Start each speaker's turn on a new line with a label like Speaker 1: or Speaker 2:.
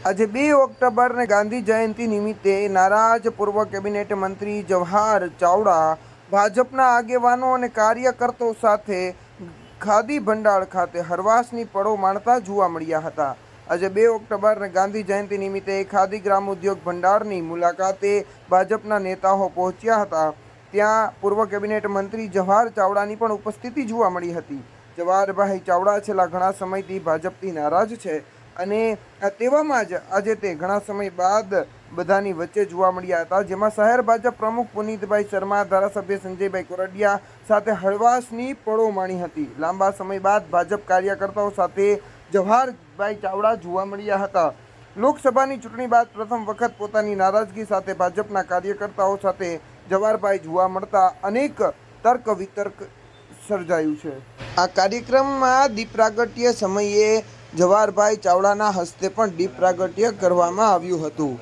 Speaker 1: આજે બે ઓક્ટોબરને ગાંધી જયંતિ નિમિત્તે નારાજ પૂર્વ કેબિનેટ મંત્રી જવાહર ચાવડા ભાજપના આગેવાનો અને કાર્યકર્તાઓ સાથે ખાદી ભંડાર ખાતે હરવાસની પળો માણતા જોવા મળ્યા હતા. આજે બે ઓક્ટોબરને ગાંધી જયંતિ નિમિત્તે ખાદી ગ્રામ ઉદ્યોગ ભંડારની મુલાકાતે ભાજપના નેતાઓ પહોંચ્યા હતા. ત્યાં પૂર્વ કેબિનેટ મંત્રી જવાહર ચાવડાની પણ ઉપસ્થિતિ જોવા મળી હતી. જવાહરભાઈ ચાવડા છેલ્લા ઘણા સમયથી ભાજપથી નારાજ છે. અને તેવામાં જ આજે તે ઘણા સમય બાદ બધાની વચ્ચે જોવા મળ્યા હતા, જેમાં શહેર ભાજપ પ્રમુખ પુનિતભાઈ શર્મા, ધારાસભ્ય સંજયભાઈ કોરડિયા સાથે હળવાશની પળો માણી હતી. લાંબા સમય બાદ ભાજપ કાર્યકર્તાઓ સાથે જવાહરભાઈ ચાવડા જોવા મળ્યા હતા. લોકસભાની ચૂંટણી બાદ પ્રથમ વખત પોતાની નારાજગી સાથે ભાજપના કાર્યકર્તાઓ સાથે જવાહરભાઈ જોવા મળતા અનેક તર્ક વિતર્ક સર્જાયું છે. આ કાર્યક્રમમાં દીપ પ્રાગટ્ય સમયે જવાહરભાઈ ચાવડાના હસ્તે પણ દીપ પ્રાગટ્ય કરવામાં આવ્યું હતું.